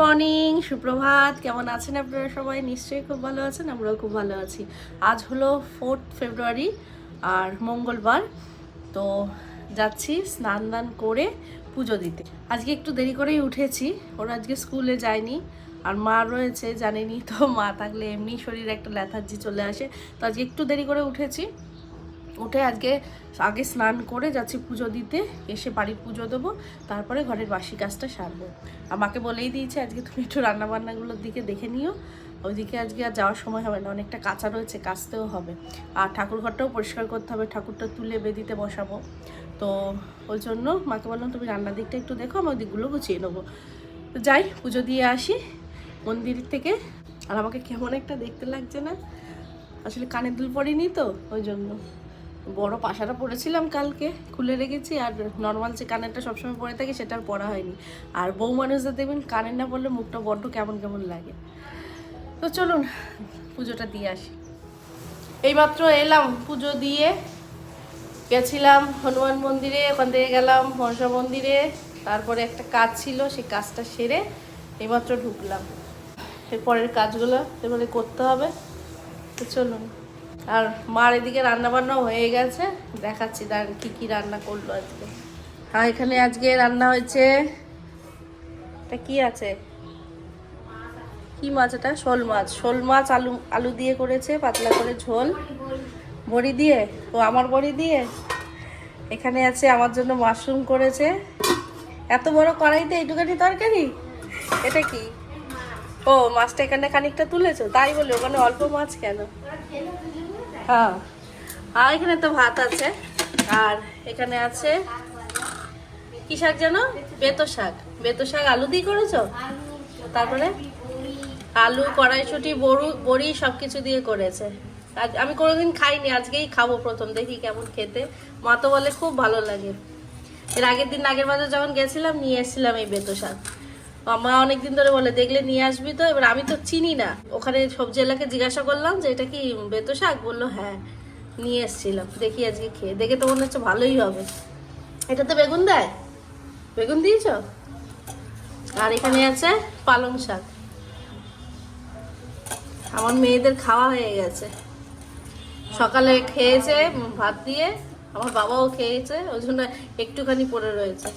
Morning সুপ্রভাত। কেমন আছেন আপনারা সবাই? নিশ্চয়ই খুব ভালো আছেন, আমরাও খুব ভালো আছি। আজ হলো ফোর্থ ফেব্রুয়ারি আর মঙ্গলবার। তো যাচ্ছি স্নান দান করে পুজো দিতে। আজকে একটু দেরি করেই উঠেছি, ওরা আজকে স্কুলে যায়নি। আর মা রয়েছে, জানেনি তো, মা থাকলে এমনি শরীরে একটা ল্যাথার্জি চলে আসে। তো আজকে একটু দেরি করে উঠেছি। উঠে আজকে আগে স্নান করে যাচ্ছি পুজো দিতে, এসে বাড়ির পুজো দেবো, তারপরে ঘরের বাসি কাজটা সারবো। আমাকে বলেই দিয়েছে, আজকে তুমি একটু রান্নাবান্নাগুলোর দিকে দেখে নিও। ওইদিকে আজকে আর যাওয়ার সময় হবে না, অনেকটা কাঁচা রয়েছে, কাচতেও হবে। আর ঠাকুর ঘরটাও পরিষ্কার করতে হবে, ঠাকুরটা তুলে বেদিতে বসাবো। তো ওই জন্য মাকে বললাম, তুমি রান্নার দিকটা একটু দেখো, আমি ওই দিকগুলো গুছিয়ে নেব। তো যাই, পুজো দিয়ে আসি মন্দির থেকে। আর আমাকে কেমন একটা দেখতে লাগছে না। আসলে কানের দুল পড়িনি তো, ওই জন্য। বড় পাশাটা পরেছিলাম কালকে, খুলে রেখেছি আর নর্মাল যে কানেরটা সবসময় পরে থাকে সেটা আর পরা হয়নি। আর বউ মানুষদের দেখবেন কানের না পরলে মুখটা বড্ড কেমন কেমন লাগে। তো চলুন, পুজোটা দিয়ে আসি। এইমাত্র এলাম পুজো দিয়ে, গেছিলাম হনুমান মন্দিরে, ওখান থেকে গেলাম মনসা মন্দিরে, তারপরে একটা কাজ ছিল, সেই কাজটা সেরে এইমাত্র ঢুকলাম। এরপরের কাজগুলো এবারে করতে হবে। তো চলুন। আর মার এদিকে রান্না বান্নাও হয়ে গেছে। দেখাচ্ছি দাঁড়ান কি কি রান্না করল আজকে। আর এখানে আজকে রান্না হয়েছে, এটা কি আছে? কি মাছ এটা? শোল মাছ। শোল মাছ আলু আলু দিয়ে করেছে, পাতলা করে ঝোল। বড়ি দিয়ে? ও, আমার বড়ি দিয়ে? এখানে আছে, আমার জন্য মাশরুম করেছে। এত বড় কড়াইতে এইটুখানি তরকারি? এটা কি? ও, মাছটা এখানে খানিকটা তুলেছো? তাই বলে, ওখানে অল্প মাছ কেন? হ্যাঁ আর এখানে তো ভাত আছে। আর এখানে আছে কি শাক যেন বেতো শাক। বেতো শাক আলু দিয়ে করেছ? তারপরে? আলু, কড়াইশুটি, বড়ু, বড়ি সব কিছু দিয়ে করেছে। আজ আমি কোনোদিন খাইনি, আজকেই খাব প্রথম। দেখি কেমন খেতে। মা তো বলে খুব ভালো লাগে। এর আগের দিন আগের বাজার যখন গেছিলাম, নিয়ে এসেছিলাম এই বেতো শাক। মা অনেকদিন ধরে বলে, দেখলে নিয়ে আসবি তো? এবার আমি তো চিনি না। ওখানে সবজি এলাকে জিজ্ঞাসা করলাম যে, এটা কি বেতো শাক? বলল হ্যাঁ নিয়ে এসেছিলাম। দেখি আজকে খেয়ে, দেখে তো মনে হচ্ছে ভালোই হবে। এটা তো বেগুন দেয়? বেগুন দিয়েছ? আর এখানে আছে পালং শাক। আমার মেয়েদের খাওয়া হয়ে গেছে। সকালে খেয়েছে ভাত দিয়ে। আমার বাবাও খেয়েছে, ওই জন্য একটুখানি পড়ে রয়েছে।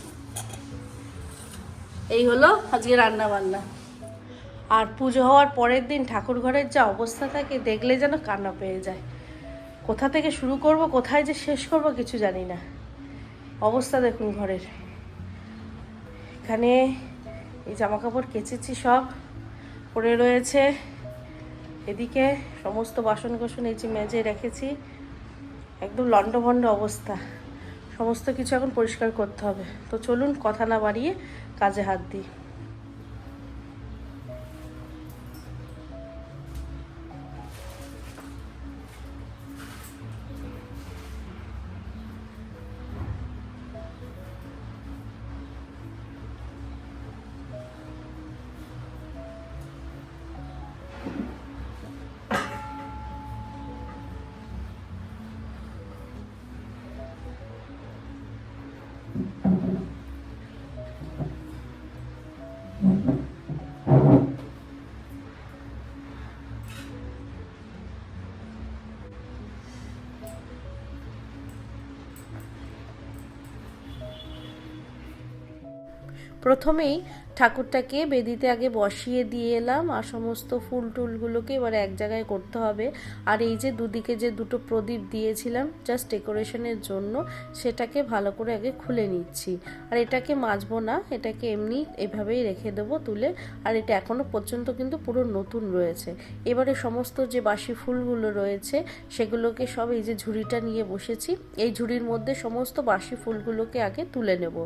এই হলো আজকে রান্না বান্না আর পুজো হওয়ার পরের দিন ঠাকুর ঘরের যা অবস্থা থাকে, দেখলে যেন কান্না পেয়ে যায়। কোথা থেকে শুরু করব, কোথায় যে শেষ করব কিছু জানি না। অবস্থা দেখুন ঘরের। এখানে এই জামা কাপড় কেচেছি সব পড়ে রয়েছে এদিকে সমস্ত বাসন কোসন এই যে মেজে রেখেছি। একদম লণ্ডভণ্ড অবস্থা। সমস্ত কিছু এখন পরিষ্কার করতে হবে। তো চলুন কথা না বাড়িয়ে কাজে হাত দিই। প্রথমেই ঠাকুরটাকে বেদিতে আগে বসিয়ে দিয়ে এলাম আর সমস্ত ফুল টুলগুলোকে এবার এক জায়গায় করতে হবে। আর এই যে দুদিকে যে দুটো প্রদীপ দিয়েছিলাম জাস্ট ডেকোরেশনের জন্য, সেটাকে ভালো করে আগে খুলে নিচ্ছি। আর এটাকে মাজবো না, এটাকে এমনি এভাবেই রেখে দেবো তুলে। আর এটা এখনও পর্যন্ত কিন্তু পুরো নতুন রয়েছে। এবারে সমস্ত যে বাসি ফুলগুলো রয়েছে, সেগুলোকে সব এই যে ঝুড়িটা নিয়ে বসেছি, এই ঝুড়ির মধ্যে সমস্ত বাসি ফুলগুলোকে আগে তুলে নেব।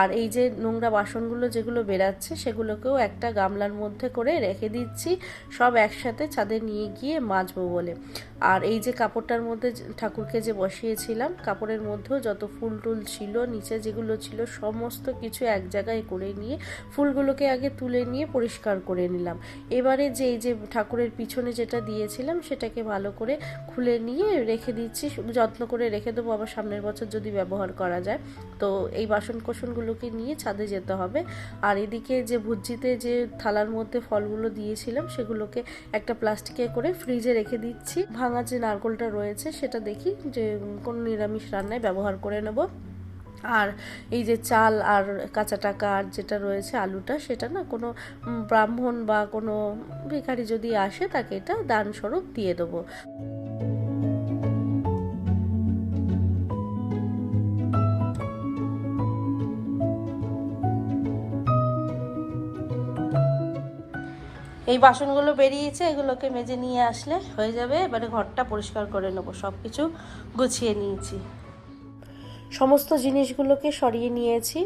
আর এই যে নোংরা বাসনগুলো যেগুলো বেরাচ্ছে সেগুলোকেও একটা গামলার মধ্যে করে রেখে দিচ্ছি। সব একসাথে ছাদে নিয়ে গিয়ে মাজবো বলে। আর এই যে কাপড়টার মধ্যে ঠাকুরকে যে বসিয়েছিলাম, কাপড়ের মধ্যেও যত ফুল টুল ছিল, নিচে যেগুলো ছিল, সমস্ত কিছু এক জায়গায় করে নিয়ে, ফুলগুলোকে আগে তুলে নিয়ে পরিষ্কার করে নিলাম। এবারে যে এই যে ঠাকুরের পিছনে যেটা দিয়েছিলাম, সেটাকে ভালো করে খুলে নিয়ে রেখে দিচ্ছি। যত্ন করে রেখে দেবো, আবার সামনের বছর যদি ব্যবহার করা যায়। তো এই বাসন কোসনগুলোকে নিয়ে ছাদে যেতে হবে। আর এদিকে এদিকে যে ভুজিতে যে থালার মধ্যে ফলগুলো দিয়েছিলাম, সেগুলোকে একটা প্লাস্টিকে করে ফ্রিজে রেখে দিচ্ছি। ভাঙা যে নারকোলটা রয়েছে, সেটা দেখি যে কোনো নিরামিষ রান্নায় ব্যবহার করে নেব। আর এই যে চাল আর কাঁচা টাকা আর যেটা রয়েছে আলুটা, সেটা না কোনো ব্রাহ্মণ বা কোনো ভিখারি যদি আসে, তাকে এটা দান স্বরূপ দিয়ে দেবো। এই বাসনগুলো বেরিয়েছে, এগুলোকে মেজে নিয়ে আসলে হয়ে যাবে। এবারে ঘরটা পরিষ্কার করে নেব সব কিছু গুছিয়ে নিয়েছি। সমস্ত জিনিসগুলোকে সরিয়ে নিয়েছি।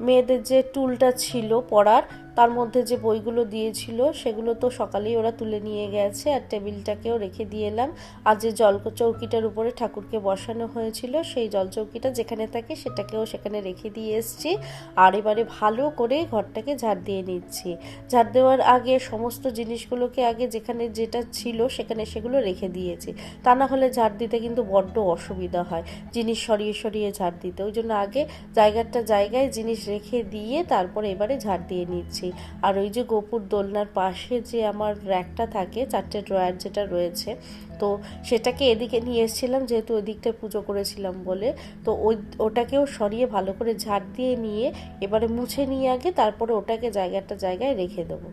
মেয়েদের যে টুলটা ছিল পড়ার, তার মধ্যে যে বইগুলো দিয়েছিল, সেগুলো তো সকালেই ওরা তুলে নিয়ে গেছে আর টেবিলটাকেও রেখে দিয়ে এলাম। আর যে জল চৌকিটার উপরে ঠাকুরকে বসানো হয়েছিল, সেই জল চৌকিটা যেখানে থাকে সেটাকেও সেখানে রেখে দিয়ে এসেছি। আর এবারে ভালো করে ঘরটাকে ঝাড় দিয়ে নিচ্ছি। ঝাড় দেওয়ার আগে সমস্ত জিনিসগুলোকে আগে যেখানে যেটা ছিল সেখানে সেগুলো রেখে দিয়েছি। তা না হলে ঝাড় দিতে কিন্তু বড্ড অসুবিধা হয়। জিনিস সরিয়ে সরিয়ে ঝাড় দিতে। ওই জন্য আগে জায়গাটা জায়গায় জিনিস রেখে দিয়ে তারপরে এবারে ঝাড় দিয়ে নিচ্ছি। আর ওই যে গোপুর দোলনার পাশে যে আমার র্যাকটা থাকে, চারটে ড্রয়ার যেটা রয়েছে, তো সেটাকে এদিকে নিয়ে এসেছিলাম, যেহেতু ওই দিকটা পুজো করেছিলাম বলে। তো ওই, ওটাকেও সরিয়ে ভালো করে ঝাড় দিয়ে নিয়ে এবারে মুছে নিয়ে আগে তারপরে ওটাকে জায়গাটা জায়গায় রেখে দেবো।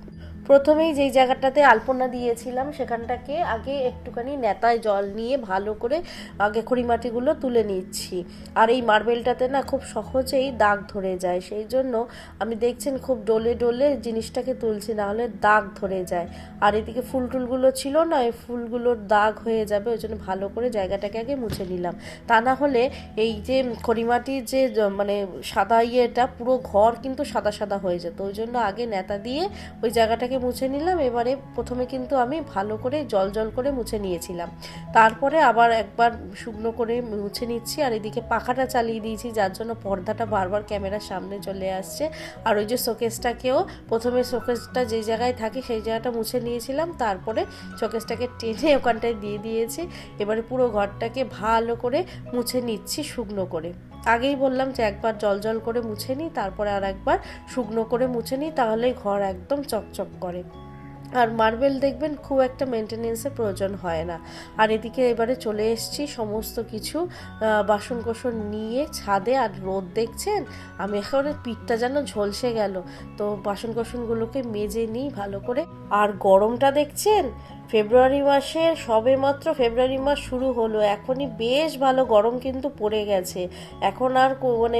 প্রথমেই যেই জায়গাটাতে আলপনা দিয়েছিলাম, সেখানটাকে আগে একটুখানি নেতায় জল নিয়ে ভালো করে আগে খড়িমাটিগুলো তুলে নিচ্ছি। আর এই মার্বেলটাতে না খুব সহজেই দাগ ধরে যায়, সেই জন্য আমি দেখছেন খুব ডলে ডলে জিনিসটাকে তুলছি না হলে দাগ ধরে যায়। আর এদিকে ফুল টুলগুলো ছিল না, এই ফুলগুলোর দাগ হয়ে যাবে, ওই জন্য ভালো করে জায়গাটাকে আগে মুছে নিলাম। তা না হলে এই যে খড়িমাটির যে মানে সাদা ইয়েটা, পুরো ঘর কিন্তু সাদা সাদা হয়ে যেত, ওই জন্য আগে নেতা দিয়ে ওই জায়গাটাকে মুছে নিলাম। এবারে প্রথমে কিন্তু আমি ভালো করে জল জল করে মুছে নিয়েছিলাম। তারপরে আবার একবার শুকনো করে মুছে নিচ্ছি আর এদিকে পাখাটা চালিয়ে দিয়েছি, যার জন্য পর্দাটা বারবার ক্যামেরার সামনে চলে আসছে। আর ওই যে শোকেসটাকেও প্রথমে শোকেসটা যে জায়গায় থাকে সেই জায়গাটা মুছে নিয়েছিলাম। তারপরে শোকেসটাকে টেনে ওখানটায় দিয়ে দিয়েছি। এবারে পুরো ঘরটাকে ভালো করে মুছে নিচ্ছি শুকনো করে। আগেই বললাম যে একবার জল জল করে মুছে নিই, তারপরে আর একবার শুকনো করে মুছে নিই তাহলে ঘর একদম চকচক করে। আর মার্বেল দেখবেন খুব একটা মেনটেনেন্সের প্রয়োজন হয় না। আর এদিকে এবারে চলে এসছি সমস্ত কিছু বাসন কোসন নিয়ে ছাদে আর রোদ দেখছেন? আমি এখন পিঠটা যেন ঝলসে গেল। তো বাসন কোসনগুলোকে মেজে নিই ভালো করে। আর গরমটা দেখছেন? ফেব্রুয়ারি মাসে সবে মাত্র ফেব্রুয়ারি মাস শুরু হলো। এখনই বেশ ভালো গরম কিন্তু পড়ে গেছে। এখন আর মানে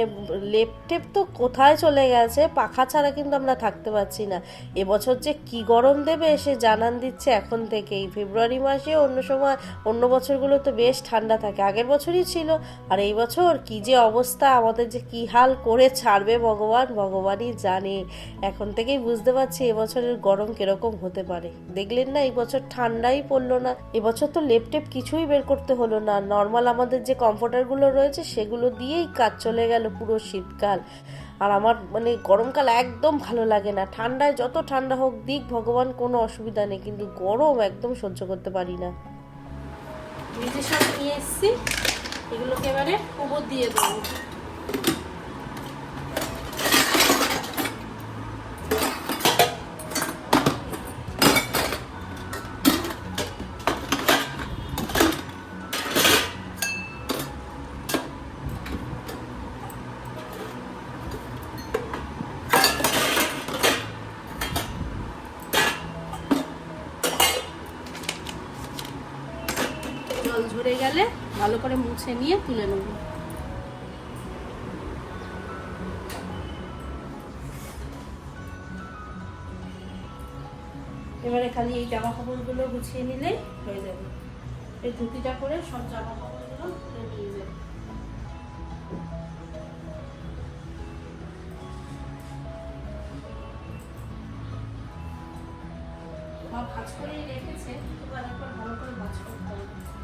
লেপ টেপ তো কোথায় চলে গেছে? পাখা ছাড়া কিন্তু আমরা থাকতে পারছি না। এবছর যে কি গরম দেবে সে জানান দিচ্ছে এখন থেকেই। ফেব্রুয়ারি মাসে অন্য সময় অন্য বছরগুলো তো বেশ ঠান্ডা থাকে। আগের বছরই ছিল। আর এই বছর কি যে অবস্থা, আমাদের যে কি হাল করে ছাড়বে ভগবান, ভগবানই জানে। এখন থেকেই বুঝতে পারছি এবছরের গরম কীরকম হতে পারে। দেখলেন না এই বছর ঠান্ডাই পড়ল না। এবছর তো লেপটেপ কিছুই বের করতে হলো না। নর্মাল আমাদের যে কমফোর্টারগুলো রয়েছে, সেগুলো দিয়েই কাজ চলে গেল পুরো শীতকাল। আর আমার মানে গরমকাল একদম ভালো লাগে না। ঠান্ডায় যত ঠান্ডা হোক, দিক ভগবান, কোনো অসুবিধা নেই। কিন্তু গরম একদম সহ্য করতে পারি না। সাথে নিয়ে এসেছি। এগুলোকে এবারে গোবর দিয়ে দেবো জল ঝরে গেলে ভালো করে মুছে নিয়ে তুলে নেব। এবারে খালি এই জামা কাপড়গুলো গুছিয়ে নিলেই হয়ে যাবে। এই ধুতিটা করে সব জামা কাপড়গুলো তুলে নিয়ে যাবে। মা ভাজ করেই রেখেছে একবার ভালো করে ভাজ করতে হবে।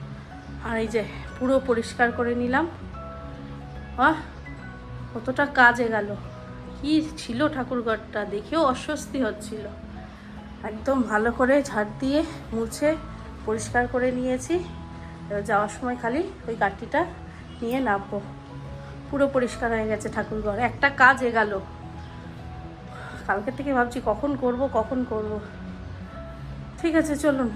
আর এই যে পুরো পরিষ্কার করে নিলাম। আহ, কতটা কাজে গেল। কি ছিল ঠাকুরঘরটা? দেখেও অস্বস্তি হচ্ছিল। একদম ভালো করে ঝাড় দিয়ে মুছে পরিষ্কার করে নিয়েছি। এবার যাওয়ার সময় খালি ওই কাঠিটা নিয়ে নামবো। পুরো পরিষ্কার হয়ে গেছে ঠাকুরঘর। একটা কাজ এগালো কালকে থেকে ভাবছি কখন করব কখন করব। ঠিক আছে, চলুন।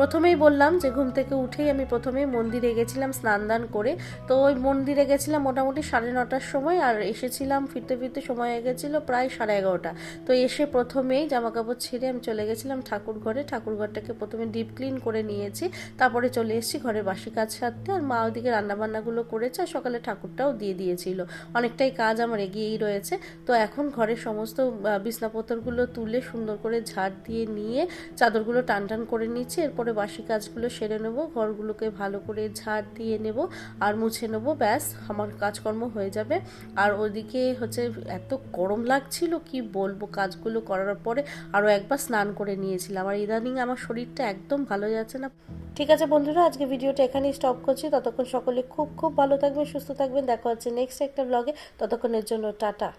প্রথমেই বললাম যে ঘুম থেকে উঠেই আমি প্রথমেই মন্দিরে গেছিলাম স্নান দান করে। তো ওই মন্দিরে গেছিলাম মোটামুটি সাড়ে নটার সময় আর এসেছিলাম, ফিরতে ফিরতে সময় হয়ে গেছিল প্রায় সাড়ে এগারোটা। তো এসে প্রথমেই জামা কাপড় ছেড়ে আমি চলে গেছিলাম ঠাকুর ঘরে। ঠাকুর ঘরটাকে প্রথমে ডিপ ক্লিন করে নিয়েছি, তারপরে চলে এসেছি ঘরে বাসি কাজ সারতে আর মা ওদিকে রান্নাবান্নাগুলো করেছে আর সকালে ঠাকুরটাও দিয়ে দিয়েছিল। অনেকটাই কাজ আমার এগিয়েই রয়েছে। তো এখন ঘরের সমস্ত বিছনাপত্রগুলো তুলে সুন্দর করে ঝাড় দিয়ে নিয়ে চাদরগুলো টান টান করে নিচ্ছি। এরপরে বাসি কাজগুলো সেরে নেব, ঘরগুলোকে ভালো করে ঝাড় দিয়ে নেব আর মুছে নেব, ব্যাস, আমার কাজকর্ম হয়ে যাবে। আর ওদিকে হচ্ছে এত গরম লাগছিল, কি বলব? কাজগুলো করার পরে আরও একবার স্নান করে নিয়েছিলাম। আর ইদানিং আমার শরীরটা একদম ভালো যাচ্ছে না। ঠিক আছে বন্ধুরা, আজকে ভিডিওটা এখানেই স্টপ করছি। ততক্ষণ সকলে খুব খুব ভালো থাকবেন, সুস্থ থাকবেন। দেখা হচ্ছে নেক্সট একটা ব্লগে ততক্ষণের জন্য টাটা।